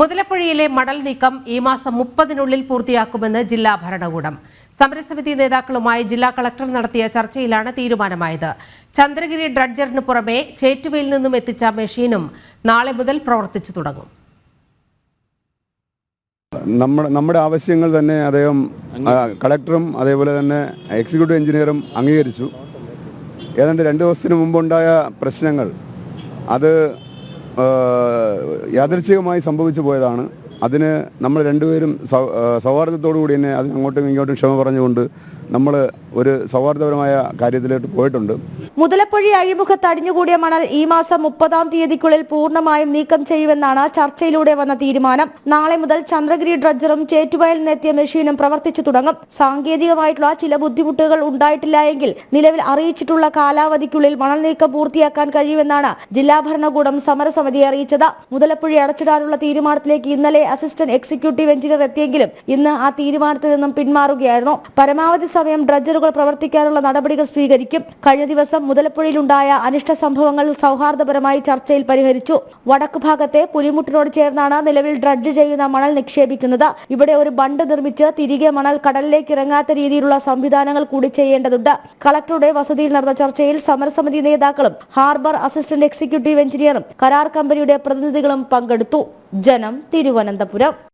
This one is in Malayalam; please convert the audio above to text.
മുതലപ്പുഴയിലെ മടൽ നീക്കം ഈ മാസം മുപ്പതിനുള്ളിൽ പൂർത്തിയാക്കുമെന്ന് ജില്ലാ ഭരണകൂടം. സമരസമിതി നേതാക്കളുമായി ജില്ലാ കളക്ടർ നടത്തിയ ചർച്ചയിലാണ് തീരുമാനമായത്. ചന്ദ്രഗിരി ഡ്രഡ്ജറിന് പുറമെ ചേറ്റുവയിൽ നിന്നും എത്തിച്ച മെഷീനും നാളെ മുതൽ പ്രവർത്തിച്ചു തുടങ്ങും. നമ്മുടെ നമ്മുടെ ആവശ്യങ്ങൾ തന്നെ അദ്ദേഹം കളക്ടറും അതേപോലെ തന്നെ എക്സിക്യൂട്ടീവ് എഞ്ചിനീയറും അംഗീകരിച്ചു. ഏതാണ്ട് രണ്ട് ദിവസത്തിന് മുമ്പുണ്ടായ പ്രശ്നങ്ങൾ. അത് യാദൃച്ഛികമായി സംഭവിച്ചു പോയതാണ്. അതിന് നമ്മൾ രണ്ടുപേരും സൗ- സൗഹാർദ്ദത്തോടു കൂടി തന്നെ അതിന് അങ്ങോട്ടും ഇങ്ങോട്ടും ക്ഷമ പറഞ്ഞുകൊണ്ട് നമ്മൾ ഒരു സൗഹാർദ്ദപരമായ കാര്യത്തിലോട്ട് പോയിട്ടുണ്ട്. മുതലപ്പൊഴി അഴിമുഖത്ത് അടിഞ്ഞുകൂടിയ മണൽ ഈ മാസം മുപ്പതാം തീയതിക്കുള്ളിൽ പൂർണമായും നീക്കം ചെയ്യുമെന്നാണ് ചർച്ചയിലൂടെ വന്ന തീരുമാനം. നാളെ മുതൽ ചന്ദ്രഗിരി ഡ്രഡ്ജറും ചേറ്റുവയൽ നിന്നെത്തിയ മെഷീനും പ്രവർത്തിച്ചു തുടങ്ങും. സാങ്കേതികമായിട്ടുള്ള ചില ബുദ്ധിമുട്ടുകൾ ഉണ്ടായിട്ടില്ല എങ്കിൽ നിലവിൽ അറിയിച്ചിട്ടുള്ള കാലാവധിക്കുള്ളിൽ മണൽ നീക്കം പൂർത്തിയാക്കാൻ കഴിയുമെന്നാണ് ജില്ലാ ഭരണകൂടം സമരസമിതിയെ അറിയിച്ചത്. മുതലപ്പൊഴി അടച്ചിടാനുള്ള തീരുമാനത്തിലേക്ക് ഇന്നലെ അസിസ്റ്റന്റ് എക്സിക്യൂട്ടീവ് എഞ്ചിനീയർ എത്തിയെങ്കിലും ഇന്ന് ആ തീരുമാനത്തിൽ നിന്നും പിന്മാറുകയായിരുന്നു. പരമാവധി സമയം ഡ്രഡ്ജറുകൾ പ്രവർത്തിക്കാനുള്ള നടപടികൾ സ്വീകരിക്കും. കഴിഞ്ഞ ദിവസം മുതലപ്പുഴയിലുണ്ടായ അനിഷ്ട സംഭവങ്ങൾ സൗഹാർദ്ദപരമായി ചർച്ചയിൽ പരിഹരിച്ചു. വടക്ക് ഭാഗത്തെ പുലിമുട്ടിനോട് ചേർന്നാണ് നിലവിൽ ഡ്രഡ്ജ് ചെയ്യുന്ന മണൽ നിക്ഷേപിക്കുന്നത്. ഇവിടെ ഒരു ബണ്ട് നിർമ്മിച്ച് തിരികെ മണൽ കടലിലേക്ക് ഇറങ്ങാത്ത രീതിയിലുള്ള സംവിധാനങ്ങൾ കൂടി ചെയ്യേണ്ടതുണ്ട്. കളക്ടറുടെ വസതിയിൽ നടന്ന ചർച്ചയിൽ സമരസമിതി നേതാക്കളും ഹാർബർ അസിസ്റ്റന്റ് എക്സിക്യൂട്ടീവ് എഞ്ചിനീയറും കരാർ കമ്പനിയുടെ പ്രതിനിധികളും പങ്കെടുത്തു. ജനം തിരുവനന്തപുരം.